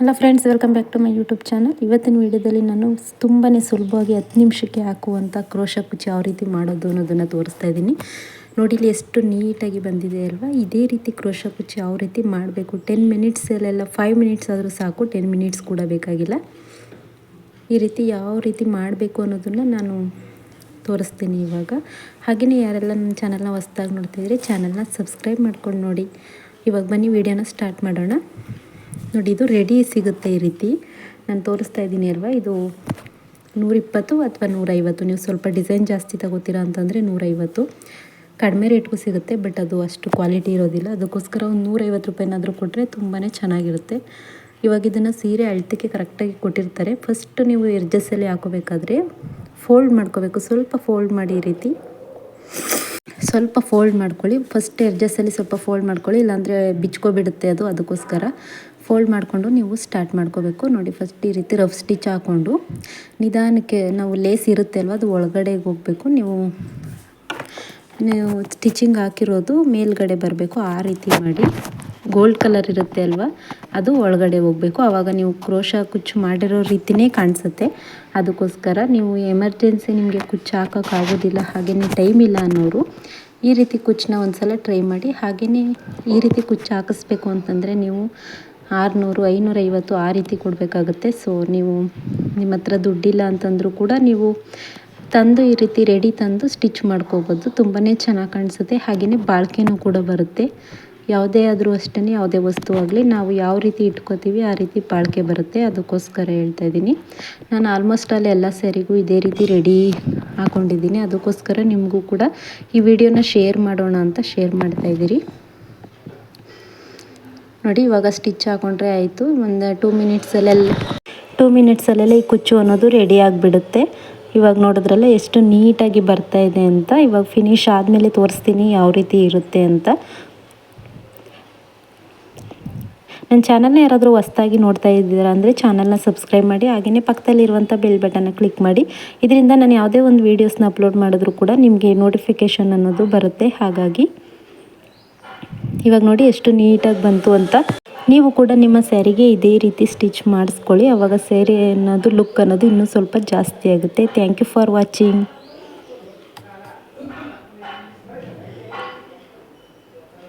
Hello friends welcome back to my YouTube channel ಇವತ್ತಿನ ವೀಡಿಯೋದಲ್ಲಿ ನಾನು ತುಂಬಾ ಸುಲಭವಾಗಿ ಹತ್ತು ನಿಮಿಷಕ್ಕೆ ಹಾಕುವಂಥ ಕ್ರೋಶ ಕುಚ್ಚು ಯಾವ ರೀತಿ ಮಾಡೋದು ಅನ್ನೋದನ್ನು ತೋರಿಸ್ತಾ ಇದ್ದೀನಿ. ನೋಡಿ, ಇಲ್ಲಿ ಎಷ್ಟು ನೀಟಾಗಿ ಬಂದಿದೆ ಅಲ್ವಾ? ಇದೇ ರೀತಿ ಕ್ರೋಶ ಕುಚ್ಚು ಯಾವ ರೀತಿ ಮಾಡಬೇಕು? ಟೆನ್ ಮಿನಿಟ್ಸಲ್ಲೆಲ್ಲ ಫೈವ್ ಮಿನಿಟ್ಸ್ ಆದರೂ ಸಾಕು ಟೆನ್ ಮಿನಿಟ್ಸ್ ಕೂಡ ಬೇಕಾಗಿಲ್ಲ. ಈ ರೀತಿ ಯಾವ ರೀತಿ ಮಾಡಬೇಕು ಅನ್ನೋದನ್ನು ನಾನು ತೋರಿಸ್ತೀನಿ ಇವಾಗ. ಹಾಗೆಯೇ ಯಾರೆಲ್ಲ ನನ್ನ ಚಾನಲ್ನ ಹೊಸ್ದಾಗಿ ನೋಡ್ತಿದ್ರೆ ಚಾನಲ್ನ ಸಬ್ಸ್ಕ್ರೈಬ್ ಮಾಡ್ಕೊಂಡು ನೋಡಿ. ಇವಾಗ ಬನ್ನಿ, ವಿಡಿಯೋನ ಸ್ಟಾರ್ಟ್ ಮಾಡೋಣ. ನೋಡಿ, ಇದು ರೆಡಿ ಸಿಗುತ್ತೆ ಈ ರೀತಿ. ನಾನು ತೋರಿಸ್ತಾ ಇದ್ದೀನಿ ಅಲ್ವಾ? ಇದು ನೂರಿಪ್ಪತ್ತು ಅಥವಾ ನೂರೈವತ್ತು. ನೀವು ಸ್ವಲ್ಪ ಡಿಸೈನ್ ಜಾಸ್ತಿ ತಗೋತೀರಾ ಅಂತಂದರೆ ನೂರೈವತ್ತು. ಕಡಿಮೆ ರೇಟ್ಗೂ ಸಿಗುತ್ತೆ, ಬಟ್ ಅದು ಅಷ್ಟು ಕ್ವಾಲಿಟಿ ಇರೋದಿಲ್ಲ. ಅದಕ್ಕೋಸ್ಕರ ಒಂದು ನೂರೈವತ್ತು ರೂಪಾಯಿನಾದರೂ ಕೊಟ್ಟರೆ ತುಂಬಾ ಚೆನ್ನಾಗಿರುತ್ತೆ. ಇವಾಗ ಇದನ್ನು ಸೀರೆ ಅಳ್ತಿಗೆ ಕರೆಕ್ಟಾಗಿ ಕೊಟ್ಟಿರ್ತಾರೆ. ಫಸ್ಟ್ ನೀವು ಎರ್ಜಸ್ಸಲ್ಲಿ ಹಾಕೋಬೇಕಾದ್ರೆ ಫೋಲ್ಡ್ ಮಾಡ್ಕೋಬೇಕು. ಸ್ವಲ್ಪ ಫೋಲ್ಡ್ ಮಾಡಿ ಈ ರೀತಿ. ಸ್ವಲ್ಪ ಫೋಲ್ಡ್ ಮಾಡ್ಕೊಳ್ಳಿ. ಫಸ್ಟ್ ಎರ್ಜಸ್ಸಲ್ಲಿ ಸ್ವಲ್ಪ ಫೋಲ್ಡ್ ಮಾಡ್ಕೊಳ್ಳಿ. ಇಲ್ಲಾಂದರೆ ಬಿಚ್ಕೊಬಿಡುತ್ತೆ ಅದು ಅದಕ್ಕೋಸ್ಕರ. ಫೋಲ್ಡ್ ಮಾಡಿಕೊಂಡು ನೀವು ಸ್ಟಾರ್ಟ್ ಮಾಡ್ಕೋಬೇಕು. ನೋಡಿ ಫಸ್ಟ್ ಈ ರೀತಿ ರಫ್ ಸ್ಟಿಚ್ ಹಾಕ್ಕೊಂಡು ನಿಧಾನಕ್ಕೆ ನಾವು ಲೇಸ್ ಇರುತ್ತೆ ಅಲ್ವ, ಅದು ಒಳಗಡೆಗೆ ಹೋಗಬೇಕು. ನೀವು ನೀವು ಸ್ಟಿಚಿಂಗ್ ಹಾಕಿರೋದು ಮೇಲ್ಗಡೆ ಬರಬೇಕು. ಆ ರೀತಿ ಮಾಡಿ. ಗೋಲ್ಡ್ ಕಲರ್ ಇರುತ್ತೆ ಅಲ್ವಾ, ಅದು ಒಳಗಡೆ ಹೋಗಬೇಕು. ಆವಾಗ ನೀವು ಕ್ರೋಶ ಕುಚ್ಚು ಮಾಡಿರೋ ರೀತಿಯೇ ಕಾಣಿಸುತ್ತೆ. ಅದಕ್ಕೋಸ್ಕರ ನೀವು ಎಮರ್ಜೆನ್ಸಿ ನಿಮಗೆ ಕುಚ್ಚು ಹಾಕೋಕ್ಕಾಗೋದಿಲ್ಲ ಹಾಗೆಯೇ ಟೈಮ್ ಇಲ್ಲ ಅನ್ನೋರು ಈ ರೀತಿ ಕುಚ್ಚನ್ನ ಒಂದು ಸಲ ಟ್ರೈ ಮಾಡಿ ಹಾಗೆಯೇ ಈ ರೀತಿ ಕುಚ್ಚು ಹಾಕಿಸ್ಬೇಕು ಅಂತಂದರೆ ನೀವು ಆರುನೂರು, ಐನೂರೈವತ್ತು ಆ ರೀತಿ ಕೊಡಬೇಕಾಗುತ್ತೆ. ಸೊ ನೀವು ನಿಮ್ಮ ಹತ್ರ ದುಡ್ಡಿಲ್ಲ ಅಂತಂದರೂ ಕೂಡ ನೀವು ತಂದು ಈ ರೀತಿ ರೆಡಿ ತಂದು ಸ್ಟಿಚ್ ಮಾಡ್ಕೋಬೋದು. ತುಂಬಾ ಚೆನ್ನಾಗಿ ಕಾಣಿಸುತ್ತೆ. ಹಾಗೆಯೇ ಬಾಳ್ಕೆನೂ ಕೂಡ ಬರುತ್ತೆ. ಯಾವುದೇ ಆದರೂ ಅಷ್ಟೇ ಯಾವುದೇ ವಸ್ತು ಆಗಲಿ, ನಾವು ಯಾವ ರೀತಿ ಇಟ್ಕೋತೀವಿ ಆ ರೀತಿ ಬಾಳಿಕೆ ಬರುತ್ತೆ. ಅದಕ್ಕೋಸ್ಕರ ಹೇಳ್ತಾ ಇದ್ದೀನಿ. ನಾನು ಆಲ್ಮೋಸ್ಟ್ ಅಲ್ಲಿ ಎಲ್ಲ ಸ್ಯಾರಿಗೂ ಇದೇ ರೀತಿ ರೆಡಿ ಹಾಕ್ಕೊಂಡಿದ್ದೀನಿ ಅದಕ್ಕೋಸ್ಕರ ನಿಮಗೂ ಕೂಡ ಈ ವಿಡಿಯೋನ ಶೇರ್ ಮಾಡೋಣ ಅಂತ ಶೇರ್ ಮಾಡ್ತಾಯಿದ್ದೀರಿ ನೋಡಿ, ಇವಾಗ ಸ್ಟಿಚ್ ಹಾಕೊಂಡ್ರೆ ಆಯಿತು. ಒಂದು ಟೂ ಮಿನಿಟ್ಸಲ್ಲೆಲ್ಲ ಟೂ ಮಿನಿಟ್ಸಲ್ಲೆಲ್ಲ ಈ ಕುಚ್ಚು ಅನ್ನೋದು ರೆಡಿ ಆಗಿಬಿಡುತ್ತೆ. ಇವಾಗ ನೋಡಿದ್ರಲ್ಲ ಎಷ್ಟು ನೀಟಾಗಿ ಬರ್ತಾ ಇದೆ ಅಂತ. ಇವಾಗ ಫಿನಿಶ್ ಆದಮೇಲೆ ತೋರಿಸ್ತೀನಿ ಯಾವ ರೀತಿ ಇರುತ್ತೆ ಅಂತ. ನನ್ನ ಚಾನಲ್ನ ಯಾರಾದರೂ ಹೊಸ್ದಾಗಿ ನೋಡ್ತಾ ಇದ್ದೀರಾ ಅಂದರೆ ಚಾನಲ್ನ ಸಬ್ಸ್ಕ್ರೈಬ್ ಮಾಡಿ ಹಾಗೆಯೇ ಪಕ್ಕದಲ್ಲಿರುವಂಥ ಬೆಲ್ ಬಟನ್ನ ಕ್ಲಿಕ್ ಮಾಡಿ. ಇದರಿಂದ ನಾನು ಯಾವುದೇ ಒಂದು ವೀಡಿಯೋಸ್ನ ಅಪ್ಲೋಡ್ ಮಾಡಿದ್ರೂ ಕೂಡ ನಿಮಗೆ ನೋಟಿಫಿಕೇಷನ್ ಅನ್ನೋದು ಬರುತ್ತೆ. ಹಾಗಾಗಿ ಇವಾಗ ನೋಡಿ ಎಷ್ಟು ನೀಟಾಗಿ ಬಂತು ಅಂತ. ನೀವು ಕೂಡ ನಿಮ್ಮ ಸ್ಯಾರಿಗೆ ಇದೇ ರೀತಿ ಸ್ಟಿಚ್ ಮಾಡಿಸ್ಕೊಳ್ಳಿ. ಅವಾಗ ಸ್ಯಾರಿ ಅನ್ನೋದು ಲುಕ್ ಅನ್ನೋದು ಇನ್ನೂ ಸ್ವಲ್ಪ ಜಾಸ್ತಿ ಆಗುತ್ತೆ. Thank you for watching